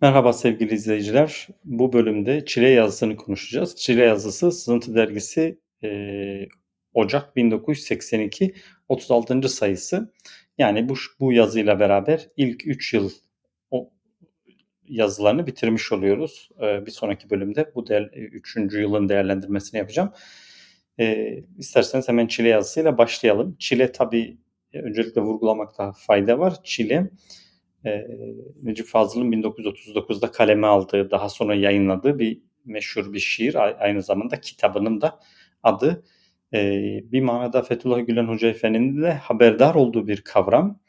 Merhaba sevgili izleyiciler. Bu bölümde Çile Yazısı'nı konuşacağız. Çile Yazısı Sızıntı Dergisi eee, Ocak 1982 36. sayısı. Yani bu, bu yazıyla beraber ilk 3 yıl o yazılarını bitirmiş oluyoruz. Eee, bir sonraki bölümde bu 3. yılın değerlendirmesini yapacağım. Eee isterseniz hemen Çile yazısıyla başlayalım. Çile tabii öncelikle vurgulamakta fayda var. Çile e, Necip Fazıl'ın 1939'da kaleme aldığı, daha sonra yayınladığı bir meşhur bir şiir. Aynı zamanda kitabının da adı. E, bir manada Fethullah Gülen Hoca Efendi'nin de haberdar olduğu bir kavram.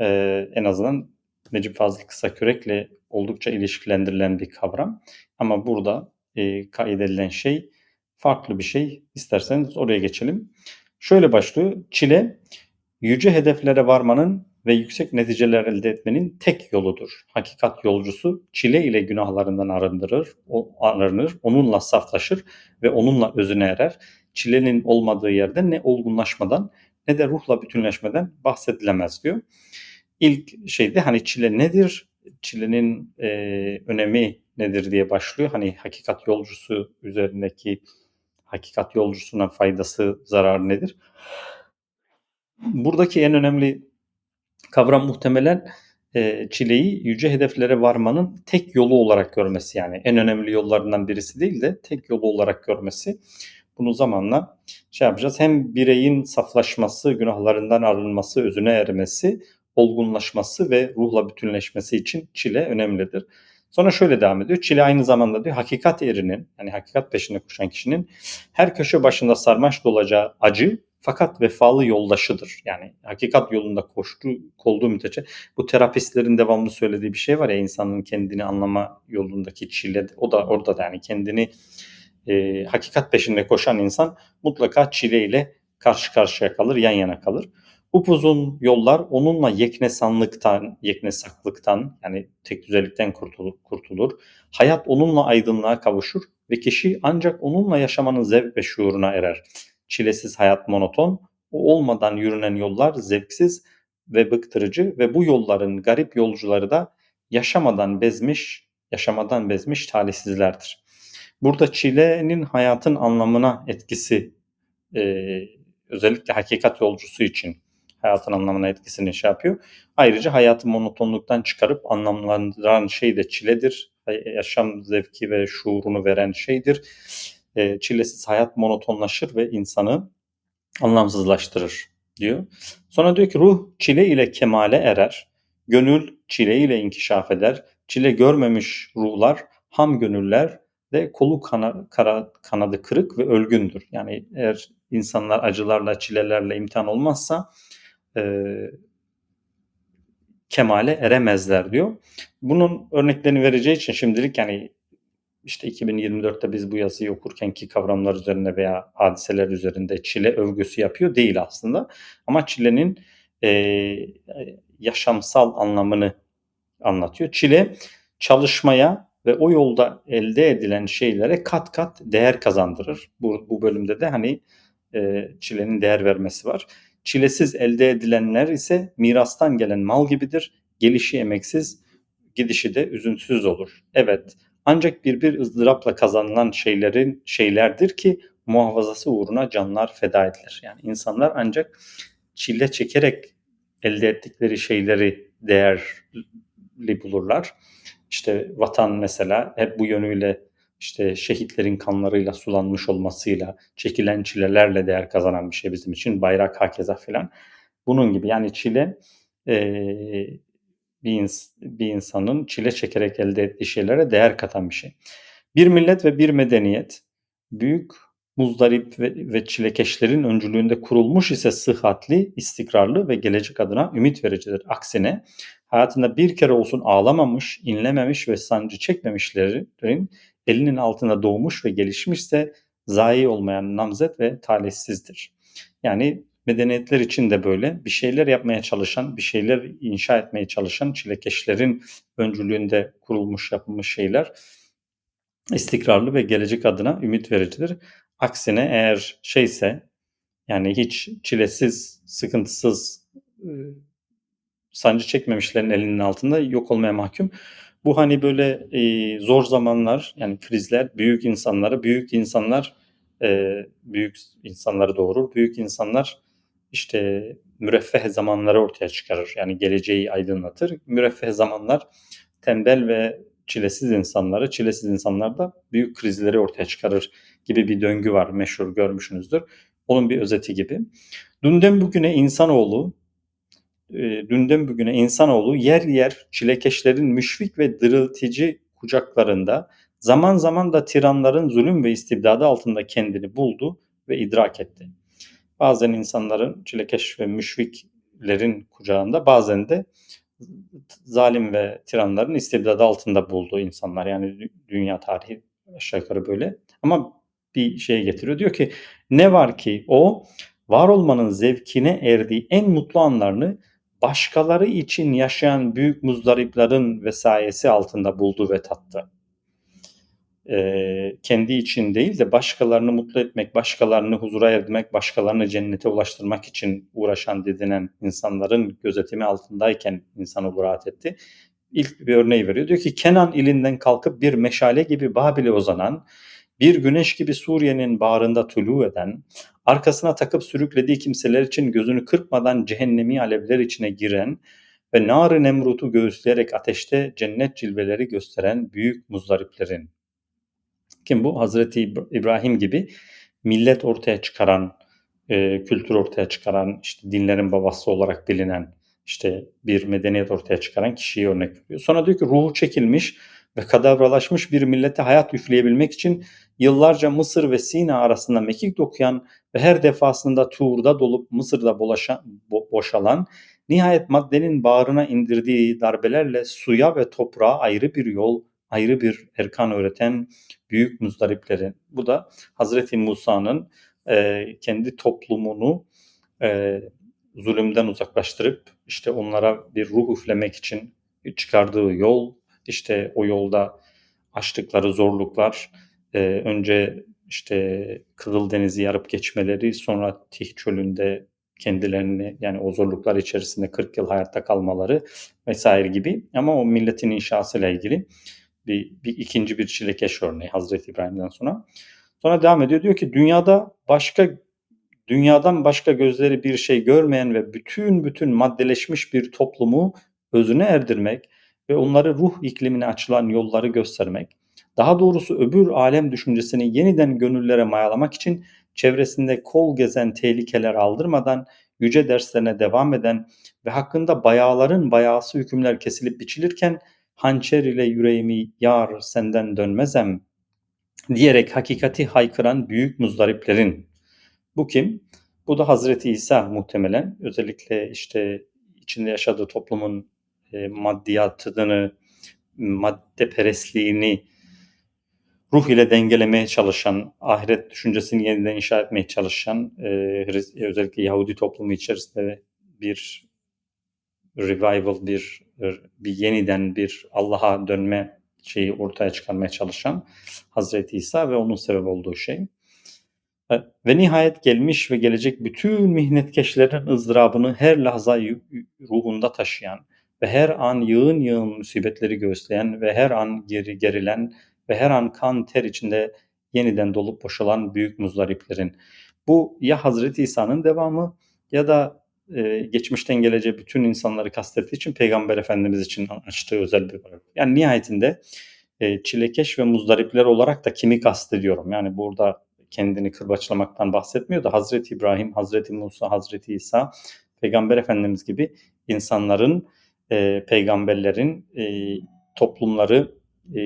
E, en azından Necip Fazıl Kısakürek'le oldukça ilişkilendirilen bir kavram. Ama burada e, kaydedilen şey farklı bir şey. İsterseniz oraya geçelim. Şöyle başlıyor. Çile, yüce hedeflere varmanın ve yüksek neticeler elde etmenin tek yoludur. Hakikat yolcusu çile ile günahlarından arındırır, arınır, onunla saflaşır ve onunla özüne erer. Çilenin olmadığı yerde ne olgunlaşmadan ne de ruhla bütünleşmeden bahsedilemez diyor. İlk şeyde hani çile nedir? Çilenin e, önemi nedir diye başlıyor. Hani hakikat yolcusu üzerindeki hakikat yolcusuna faydası, zararı nedir? Buradaki en önemli kavram muhtemelen e, çileyi yüce hedeflere varmanın tek yolu olarak görmesi yani en önemli yollarından birisi değil de tek yolu olarak görmesi. Bunu zamanla şey yapacağız. Hem bireyin saflaşması, günahlarından arınması, özüne ermesi, olgunlaşması ve ruhla bütünleşmesi için çile önemlidir. Sonra şöyle devam ediyor. Çile aynı zamanda diyor hakikat erinin yani hakikat peşinde koşan kişinin her köşe başında sarmaş dolacağı acı fakat vefalı yoldaşıdır. Yani hakikat yolunda koştu, kolduğu müddetçe bu terapistlerin devamlı söylediği bir şey var ya insanın kendini anlama yolundaki çile o da orada da yani kendini e, hakikat peşinde koşan insan mutlaka çileyle karşı karşıya kalır, yan yana kalır. Upuzun yollar onunla yeknesanlıktan, yeknesaklıktan yani tek düzelikten kurtulur, kurtulur. Hayat onunla aydınlığa kavuşur ve kişi ancak onunla yaşamanın zevk ve şuuruna erer. Çilesiz hayat monoton, o olmadan yürünen yollar zevksiz ve bıktırıcı ve bu yolların garip yolcuları da yaşamadan bezmiş, yaşamadan bezmiş talihsizlerdir. Burada çilenin hayatın anlamına etkisi e, özellikle hakikat yolcusu için hayatın anlamına etkisini şey yapıyor. Ayrıca hayatı monotonluktan çıkarıp anlamlandıran şey de çiledir. Yaşam zevki ve şuurunu veren şeydir e, çilesiz hayat monotonlaşır ve insanı anlamsızlaştırır diyor. Sonra diyor ki ruh çile ile kemale erer. Gönül çile ile inkişaf eder. Çile görmemiş ruhlar ham gönüller de kolu kana, kara, kanadı kırık ve ölgündür. Yani eğer insanlar acılarla, çilelerle imtihan olmazsa e, kemale eremezler diyor. Bunun örneklerini vereceği için şimdilik yani işte 2024'te biz bu yazıyı okurken ki kavramlar üzerine veya hadiseler üzerinde Çile övgüsü yapıyor değil aslında. Ama Çile'nin e, yaşamsal anlamını anlatıyor. Çile çalışmaya ve o yolda elde edilen şeylere kat kat değer kazandırır. Bu, bu bölümde de hani e, Çile'nin değer vermesi var. Çilesiz elde edilenler ise mirastan gelen mal gibidir. Gelişi emeksiz, gidişi de üzüntüsüz olur. Evet, ancak bir bir ızdırapla kazanılan şeylerin şeylerdir ki muhafazası uğruna canlar feda edilir. Yani insanlar ancak çile çekerek elde ettikleri şeyleri değerli bulurlar. İşte vatan mesela hep bu yönüyle işte şehitlerin kanlarıyla sulanmış olmasıyla, çekilen çilelerle değer kazanan bir şey bizim için. Bayrak hakeza filan. Bunun gibi yani çile e, bir, ins bir insanın çile çekerek elde ettiği şeylere değer katan bir şey. Bir millet ve bir medeniyet büyük muzdarip ve, ve çilekeşlerin öncülüğünde kurulmuş ise sıhhatli, istikrarlı ve gelecek adına ümit vericidir. Aksine hayatında bir kere olsun ağlamamış, inlememiş ve sancı çekmemişlerin elinin altında doğmuş ve gelişmişse zayi olmayan namzet ve talihsizdir. Yani medeniyetler için de böyle bir şeyler yapmaya çalışan, bir şeyler inşa etmeye çalışan çilekeşlerin öncülüğünde kurulmuş yapılmış şeyler istikrarlı ve gelecek adına ümit vericidir. Aksine eğer şeyse yani hiç çilesiz, sıkıntısız, sancı çekmemişlerin elinin altında yok olmaya mahkum. Bu hani böyle e, zor zamanlar yani krizler büyük insanları, büyük insanlar e, büyük insanları doğurur. Büyük insanlar işte müreffeh zamanları ortaya çıkarır. Yani geleceği aydınlatır. Müreffeh zamanlar tembel ve çilesiz insanları, çilesiz insanlar da büyük krizleri ortaya çıkarır gibi bir döngü var meşhur görmüşsünüzdür. Onun bir özeti gibi. Dünden bugüne insanoğlu e, dünden bugüne insanoğlu yer yer çilekeşlerin müşfik ve dırıltıcı kucaklarında zaman zaman da tiranların zulüm ve istibdadı altında kendini buldu ve idrak etti. Bazen insanların çilekeş ve müşfiklerin kucağında bazen de zalim ve tiranların istibdadı altında bulduğu insanlar. Yani dünya tarihi aşağı yukarı böyle. Ama bir şey getiriyor. Diyor ki ne var ki o var olmanın zevkine erdiği en mutlu anlarını başkaları için yaşayan büyük muzdariplerin vesayesi altında buldu ve tattı. Ee, kendi için değil de başkalarını mutlu etmek, başkalarını huzura erdirmek, başkalarını cennete ulaştırmak için uğraşan didinen insanların gözetimi altındayken insanoğlu rahat etti. İlk bir örneği veriyor. Diyor ki Kenan ilinden kalkıp bir meşale gibi Babil'e uzanan, bir güneş gibi Suriye'nin bağrında tulu eden, arkasına takıp sürüklediği kimseler için gözünü kırpmadan cehennemi alevler içine giren ve nar-ı nemrutu göğüsleyerek ateşte cennet cilveleri gösteren büyük muzdariplerin. Kim bu? Hazreti İbrahim gibi millet ortaya çıkaran, e, kültür ortaya çıkaran, işte dinlerin babası olarak bilinen, işte bir medeniyet ortaya çıkaran kişiyi örnek veriyor. Sonra diyor ki ruhu çekilmiş ve kadavralaşmış bir millete hayat üfleyebilmek için yıllarca Mısır ve Sina arasında mekik dokuyan ve her defasında Tuğur'da dolup Mısır'da bolaşan, bo, boşalan, nihayet maddenin bağrına indirdiği darbelerle suya ve toprağa ayrı bir yol, ayrı bir erkan öğreten büyük muzdariplerin. Bu da Hazreti Musa'nın e, kendi toplumunu e, zulümden uzaklaştırıp işte onlara bir ruh üflemek için çıkardığı yol, işte o yolda açtıkları zorluklar, e, önce işte Kızıl Denizi yarıp geçmeleri, sonra Tih Çölü'nde kendilerini yani o zorluklar içerisinde 40 yıl hayatta kalmaları vesaire gibi ama o milletin inşasıyla ilgili bir, bir ikinci bir çilekeş örneği Hazreti İbrahim'den sonra. Sonra devam ediyor diyor ki dünyada başka dünyadan başka gözleri bir şey görmeyen ve bütün bütün maddeleşmiş bir toplumu özüne erdirmek ve onları ruh iklimine açılan yolları göstermek, daha doğrusu öbür alem düşüncesini yeniden gönüllere mayalamak için çevresinde kol gezen tehlikeler aldırmadan yüce derslerine devam eden ve hakkında bayağıların bayağısı hükümler kesilip biçilirken hançer ile yüreğimi yar senden dönmezem diyerek hakikati haykıran büyük muzdariplerin. Bu kim? Bu da Hazreti İsa muhtemelen. Özellikle işte içinde yaşadığı toplumun e, maddiyatını, madde perestliğini ruh ile dengelemeye çalışan, ahiret düşüncesini yeniden inşa etmeye çalışan, e, özellikle Yahudi toplumu içerisinde bir revival, bir bir yeniden bir Allah'a dönme şeyi ortaya çıkarmaya çalışan Hazreti İsa ve onun sebep olduğu şey. E, ve nihayet gelmiş ve gelecek bütün mihnetkeşlerin ızdırabını her lahza ruhunda taşıyan ve her an yığın yığın musibetleri göğüsleyen ve her an geri gerilen ve her an kan ter içinde yeniden dolup boşalan büyük muzdariplerin. Bu ya Hazreti İsa'nın devamı ya da e, geçmişten geleceğe bütün insanları kastettiği için Peygamber Efendimiz için açtığı özel bir bölüm. Yani nihayetinde e, çilekeş ve muzdaripler olarak da kimi kastediyorum? Yani burada kendini kırbaçlamaktan bahsetmiyor da Hazreti İbrahim, Hazreti Musa, Hazreti İsa, Peygamber Efendimiz gibi insanların, e, peygamberlerin e, toplumları e,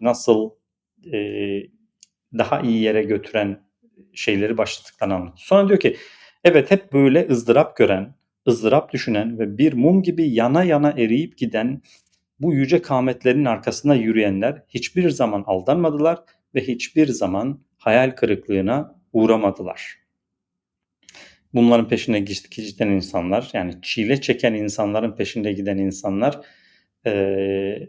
nasıl e, daha iyi yere götüren şeyleri başladıklarını anlatıyor. Sonra diyor ki evet hep böyle ızdırap gören, ızdırap düşünen ve bir mum gibi yana yana eriyip giden bu yüce kametlerin arkasında yürüyenler hiçbir zaman aldanmadılar ve hiçbir zaman hayal kırıklığına uğramadılar. Bunların peşine giden insanlar yani çile çeken insanların peşinde giden insanlar e,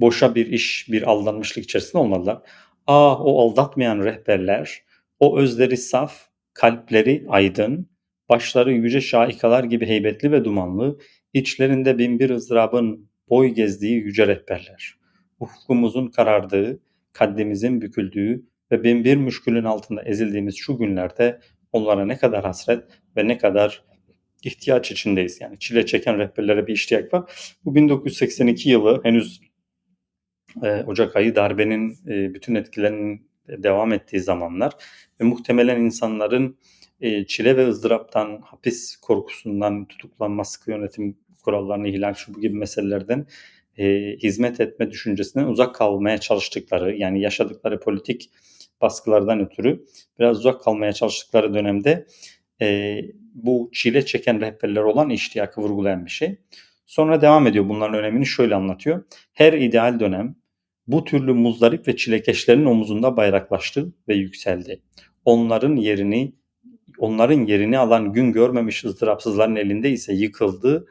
boşa bir iş, bir aldanmışlık içerisinde olmadılar. Ah o aldatmayan rehberler, o özleri saf, kalpleri aydın, başları yüce şaikalar gibi heybetli ve dumanlı, içlerinde binbir ızdırabın boy gezdiği yüce rehberler. Ufkumuzun karardığı, kaddimizin büküldüğü ve bin bir müşkülün altında ezildiğimiz şu günlerde onlara ne kadar hasret ve ne kadar ihtiyaç içindeyiz. Yani çile çeken rehberlere bir ihtiyaç var. Bu 1982 yılı henüz e, Ocak ayı darbenin e, bütün etkilerinin devam ettiği zamanlar ve muhtemelen insanların e, çile ve ızdıraptan, hapis korkusundan, tutuklanma, sıkı yönetim kurallarını ihlal şu bu gibi meselelerden e, hizmet etme düşüncesinden uzak kalmaya çalıştıkları yani yaşadıkları politik baskılardan ötürü biraz uzak kalmaya çalıştıkları dönemde e, bu çile çeken rehberler olan iştiyakı vurgulayan bir şey. Sonra devam ediyor bunların önemini şöyle anlatıyor. Her ideal dönem bu türlü muzdarip ve çilekeşlerin omuzunda bayraklaştı ve yükseldi. Onların yerini onların yerini alan gün görmemiş ızdırapsızların elinde ise yıkıldı,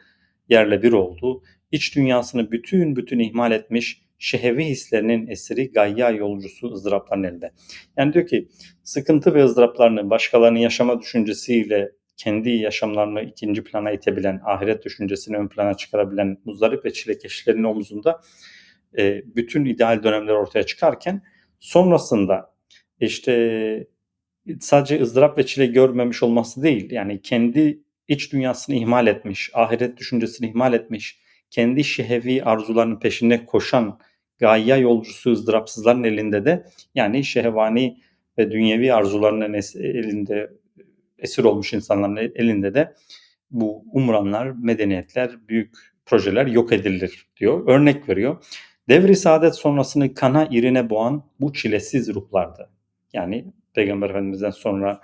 yerle bir oldu. İç dünyasını bütün bütün ihmal etmiş şehevi hislerinin esiri gayya yolcusu ızdırapların elinde. Yani diyor ki sıkıntı ve ızdıraplarını başkalarının yaşama düşüncesiyle kendi yaşamlarını ikinci plana itebilen, ahiret düşüncesini ön plana çıkarabilen muzdarip ve çilekeşlerin omuzunda e, bütün ideal dönemler ortaya çıkarken sonrasında işte sadece ızdırap ve çile görmemiş olması değil yani kendi iç dünyasını ihmal etmiş, ahiret düşüncesini ihmal etmiş, kendi şehevi arzularının peşinde koşan gaye yolcusu ızdırapsızların elinde de yani şehvani ve dünyevi arzularının elinde esir olmuş insanların elinde de bu umranlar, medeniyetler, büyük projeler yok edilir diyor. Örnek veriyor. Devri saadet sonrasını kana irine boğan bu çilesiz ruhlardı. Yani Peygamber Efendimiz'den sonra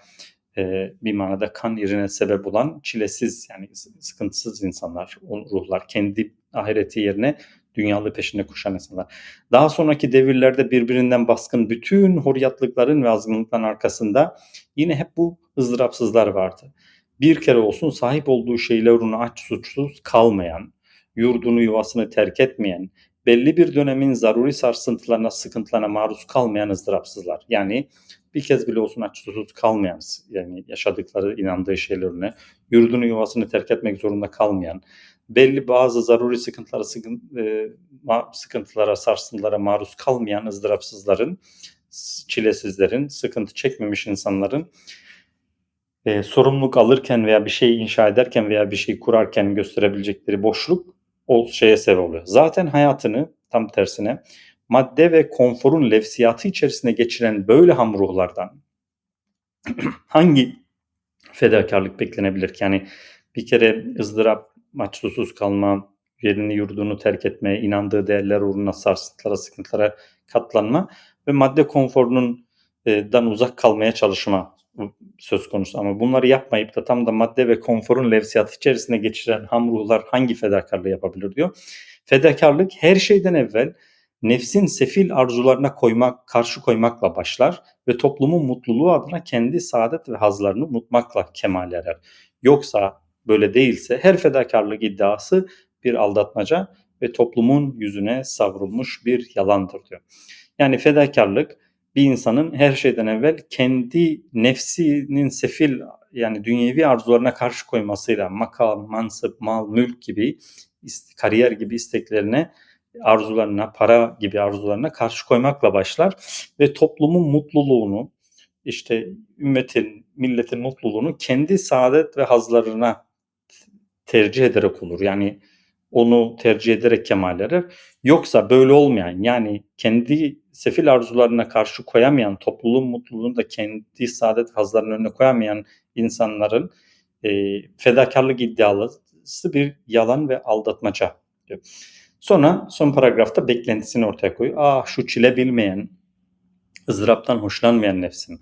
e, bir manada kan irine sebep olan çilesiz yani sıkıntısız insanlar, ruhlar kendi ahireti yerine dünyalı peşinde koşan insanlar. Daha sonraki devirlerde birbirinden baskın bütün horyatlıkların ve azgınlıkların arkasında yine hep bu ızdırapsızlar vardı. Bir kere olsun sahip olduğu şeyler uğruna aç suçsuz kalmayan, yurdunu yuvasını terk etmeyen, belli bir dönemin zaruri sarsıntılarına, sıkıntılarına maruz kalmayan ızdırapsızlar. Yani bir kez bile olsun aç susuz kalmayan, yani yaşadıkları, inandığı şeylerine, yurdunu yuvasını terk etmek zorunda kalmayan, belli bazı zaruri sıkıntılara, e, sıkıntılara, sarsıntılara maruz kalmayan ızdırapsızların, çilesizlerin, sıkıntı çekmemiş insanların e, sorumluluk alırken veya bir şey inşa ederken veya bir şey kurarken gösterebilecekleri boşluk o şeye sebep oluyor. Zaten hayatını tam tersine madde ve konforun lefsiyatı içerisine geçiren böyle ham ruhlardan hangi fedakarlık beklenebilir ki? Yani bir kere ızdırap, maç susuz kalma, yerini yurdunu terk etme, inandığı değerler uğruna sarsıntılara, sıkıntılara katlanma ve madde konforunun dan uzak kalmaya çalışma söz konusu. Ama bunları yapmayıp da tam da madde ve konforun levsiyatı içerisine geçiren ham ruhlar hangi fedakarlığı yapabilir diyor. Fedakarlık her şeyden evvel nefsin sefil arzularına koymak, karşı koymakla başlar ve toplumun mutluluğu adına kendi saadet ve hazlarını unutmakla kemal erer. Yoksa böyle değilse her fedakarlık iddiası bir aldatmaca ve toplumun yüzüne savrulmuş bir yalandır diyor. Yani fedakarlık bir insanın her şeyden evvel kendi nefsinin sefil yani dünyevi arzularına karşı koymasıyla makam, mansıp, mal, mülk gibi kariyer gibi isteklerine arzularına, para gibi arzularına karşı koymakla başlar ve toplumun mutluluğunu işte ümmetin, milletin mutluluğunu kendi saadet ve hazlarına tercih ederek olur. Yani onu tercih ederek kemal erer. Yoksa böyle olmayan yani kendi sefil arzularına karşı koyamayan, topluluğun mutluluğunu da kendi saadet hazlarının önüne koyamayan insanların e, fedakarlık iddialısı bir yalan ve aldatmaca diyor. Sonra son paragrafta beklentisini ortaya koyuyor. Ah şu çile bilmeyen, ızdıraptan hoşlanmayan nefsim,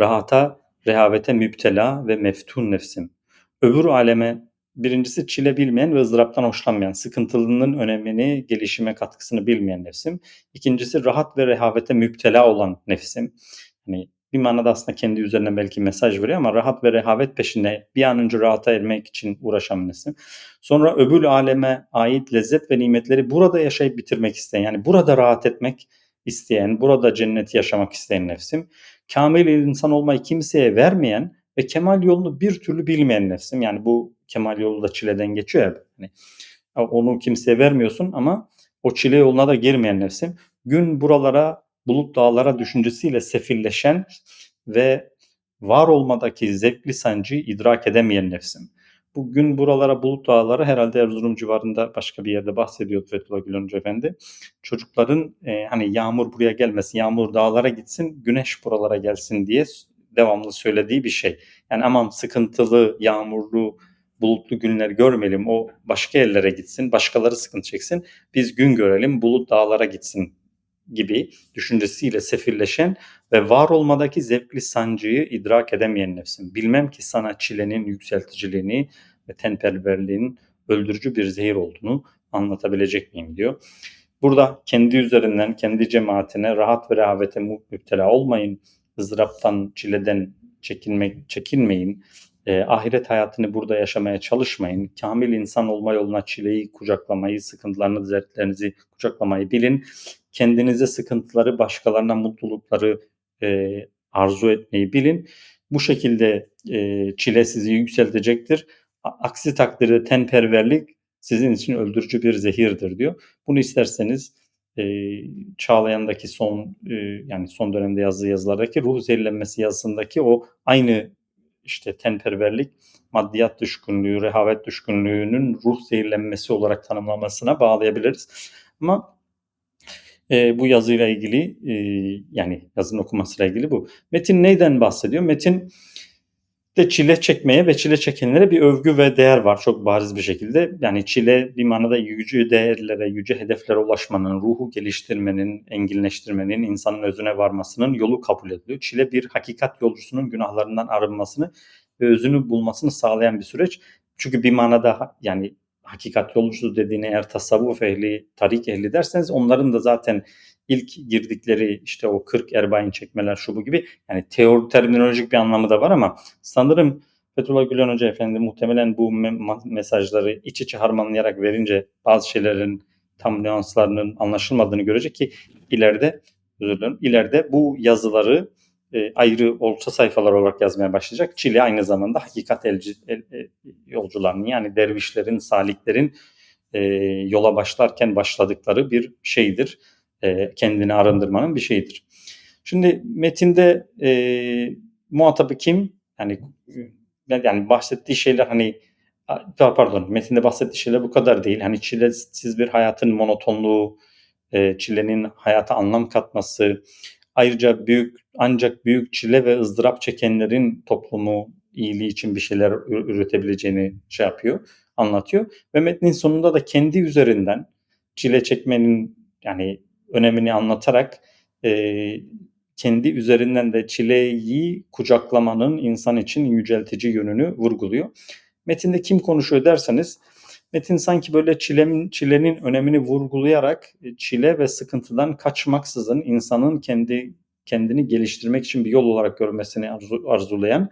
rahata, rehavete müptela ve meftun nefsim. Öbür aleme Birincisi çile bilmeyen ve ızdıraptan hoşlanmayan, sıkıntılının önemini, gelişime katkısını bilmeyen nefsim. İkincisi rahat ve rehavete müptela olan nefsim. Hani bir manada aslında kendi üzerine belki mesaj veriyor ama rahat ve rehavet peşinde bir an önce rahata ermek için uğraşan nefsim. Sonra öbül aleme ait lezzet ve nimetleri burada yaşayıp bitirmek isteyen, yani burada rahat etmek isteyen, burada cenneti yaşamak isteyen nefsim. Kamil insan olmayı kimseye vermeyen ve kemal yolunu bir türlü bilmeyen nefsim. Yani bu kemal yolu da çileden geçiyor ya. Hani Onu kimseye vermiyorsun ama o çile yoluna da girmeyen nefsim. Gün buralara, bulut dağlara düşüncesiyle sefilleşen ve var olmadaki zevkli sancıyı idrak edemeyen nefsim. Bugün buralara bulut dağları herhalde Erzurum civarında başka bir yerde bahsediyordu Fethullah Gülen Hoca Efendi. Çocukların e, hani yağmur buraya gelmesin, yağmur dağlara gitsin, güneş buralara gelsin diye devamlı söylediği bir şey. Yani aman sıkıntılı, yağmurlu, bulutlu günler görmeyelim. O başka yerlere gitsin, başkaları sıkıntı çeksin. Biz gün görelim, bulut dağlara gitsin gibi düşüncesiyle sefilleşen ve var olmadaki zevkli sancıyı idrak edemeyen nefsim. Bilmem ki sana çilenin yükselticiliğini ve tenperverliğinin öldürücü bir zehir olduğunu anlatabilecek miyim diyor. Burada kendi üzerinden, kendi cemaatine rahat ve rehavete müptela olmayın. ızdıraptan, çileden çekinmek, çekinmeyin. E, ahiret hayatını burada yaşamaya çalışmayın. Kamil insan olma yoluna çileyi kucaklamayı, sıkıntılarını, dertlerinizi kucaklamayı bilin. Kendinize sıkıntıları, başkalarına mutlulukları e, arzu etmeyi bilin. Bu şekilde e, çile sizi yükseltecektir. Aksi takdirde tenperverlik sizin için öldürücü bir zehirdir diyor. Bunu isterseniz e, Çağlayan'daki son e, yani son dönemde yazdığı yazılardaki ruh zehirlenmesi yazısındaki o aynı işte tenperverlik, maddiyat düşkünlüğü, rehavet düşkünlüğünün ruh zehirlenmesi olarak tanımlamasına bağlayabiliriz. Ama e, bu yazıyla ilgili e, yani yazının okumasıyla ilgili bu. Metin neyden bahsediyor? Metin de çile çekmeye ve çile çekenlere bir övgü ve değer var çok bariz bir şekilde. Yani çile bir manada yüce değerlere, yüce hedeflere ulaşmanın, ruhu geliştirmenin, enginleştirmenin, insanın özüne varmasının yolu kabul ediliyor. Çile bir hakikat yolcusunun günahlarından arınmasını ve özünü bulmasını sağlayan bir süreç. Çünkü bir manada yani hakikat yolcusu dediğini eğer tasavvuf ehli, tarik ehli derseniz onların da zaten ilk girdikleri işte o 40 erbain çekmeler şu bu gibi yani teori terminolojik bir anlamı da var ama sanırım Fethullah Gülen Hoca Efendi muhtemelen bu me- mesajları iç içe harmanlayarak verince bazı şeylerin tam nüanslarının anlaşılmadığını görecek ki ileride özür dilerim, ileride bu yazıları e, ayrı orta sayfalar olarak yazmaya başlayacak. Çile aynı zamanda hakikat elci, el, el, yolcularının yani dervişlerin, saliklerin e, yola başlarken başladıkları bir şeydir e, kendini arındırmanın bir şeyidir. Şimdi metinde e, muhatabı kim? Yani yani bahsettiği şeyler hani pardon metinde bahsettiği şeyler bu kadar değil. Hani çilesiz bir hayatın monotonluğu, e, çilenin hayata anlam katması, ayrıca büyük ancak büyük çile ve ızdırap çekenlerin toplumu iyiliği için bir şeyler üretebileceğini şey yapıyor, anlatıyor. Ve metnin sonunda da kendi üzerinden çile çekmenin yani önemini anlatarak e, kendi üzerinden de çileyi kucaklamanın insan için yüceltici yönünü vurguluyor. Metinde kim konuşuyor derseniz metin sanki böyle çilenin, çilenin önemini vurgulayarak e, çile ve sıkıntıdan kaçmaksızın insanın kendi kendini geliştirmek için bir yol olarak görmesini arzu, arzulayan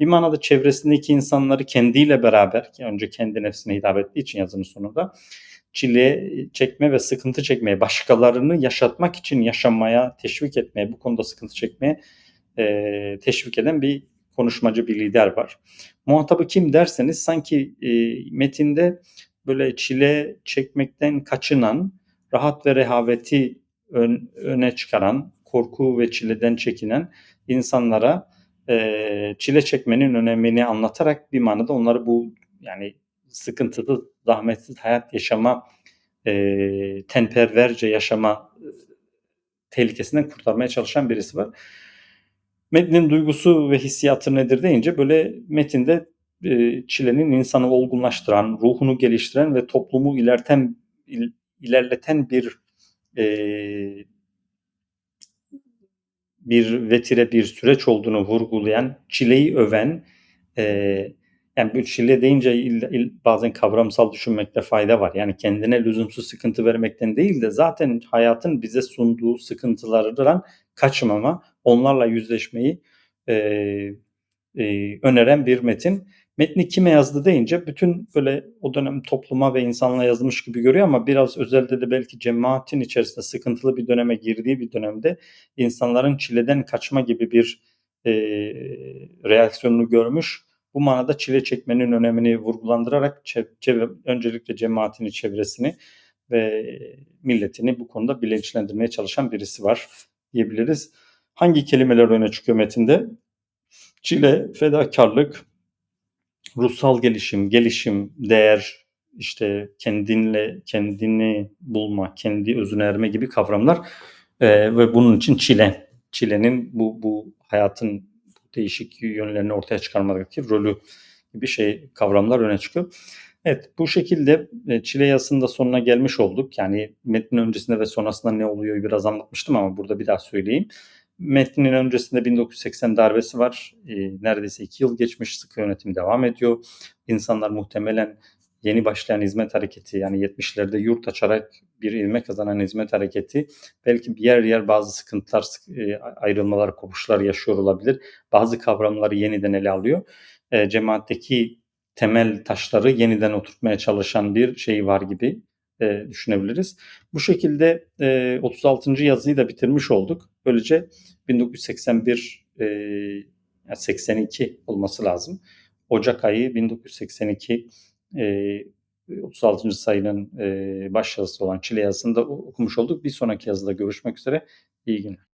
bir manada çevresindeki insanları kendiyle beraber ki önce kendi nefsine hitap ettiği için yazının sonunda çile çekme ve sıkıntı çekmeye, başkalarını yaşatmak için yaşamaya teşvik etmeye, bu konuda sıkıntı çekmeye e, teşvik eden bir konuşmacı, bir lider var. Muhatabı kim derseniz sanki e, metinde böyle çile çekmekten kaçınan, rahat ve rehaveti ön, öne çıkaran, korku ve çileden çekinen insanlara e, çile çekmenin önemini anlatarak bir manada onları bu yani sıkıntılı, zahmetsiz hayat yaşama, e, tenperverce yaşama e, tehlikesinden kurtarmaya çalışan birisi var. Metnin duygusu ve hissiyatı nedir deyince böyle metinde e, çilenin insanı olgunlaştıran, ruhunu geliştiren ve toplumu ilerten il, ilerleten bir e, bir vetire bir süreç olduğunu vurgulayan, çileyi öven, e, yani bu çile deyince il, il, bazen kavramsal düşünmekte fayda var. Yani kendine lüzumsuz sıkıntı vermekten değil de zaten hayatın bize sunduğu sıkıntılardan kaçmama, onlarla yüzleşmeyi e, e, öneren bir metin. Metni kime yazdı deyince bütün böyle o dönem topluma ve insanla yazılmış gibi görüyor ama biraz özelde de belki cemaatin içerisinde sıkıntılı bir döneme girdiği bir dönemde insanların çileden kaçma gibi bir e, reaksiyonunu görmüş Bu manada çile çekmenin önemini vurgulandırarak öncelikle cemaatini, çevresini ve milletini bu konuda bilinçlendirmeye çalışan birisi var diyebiliriz. Hangi kelimeler öne çıkıyor metinde? Çile, fedakarlık, ruhsal gelişim, gelişim, değer, işte kendinle kendini bulma, kendi özüne erme gibi kavramlar Ee, ve bunun için çile, çilenin bu bu hayatın değişik yönlerini ortaya çıkarmadaki rolü gibi şey kavramlar öne çıkıyor. Evet bu şekilde e, çile yazısının da sonuna gelmiş olduk. Yani metnin öncesinde ve sonrasında ne oluyor biraz anlatmıştım ama burada bir daha söyleyeyim. Metnin öncesinde 1980 darbesi var. E, neredeyse iki yıl geçmiş sıkı yönetim devam ediyor. İnsanlar muhtemelen yeni başlayan hizmet hareketi yani 70'lerde yurt açarak bir ilme kazanan hizmet hareketi belki bir yer yer bazı sıkıntılar, e, ayrılmalar, kopuşlar yaşıyor olabilir. Bazı kavramları yeniden ele alıyor. E, cemaatteki temel taşları yeniden oturtmaya çalışan bir şey var gibi e, düşünebiliriz. Bu şekilde e, 36. yazıyı da bitirmiş olduk. Böylece 1981 e, yani 82 olması lazım. Ocak ayı 1982 e, 36. sayının e, baş yazısı olan Çile yazısını da okumuş olduk. Bir sonraki yazıda görüşmek üzere. İyi günler.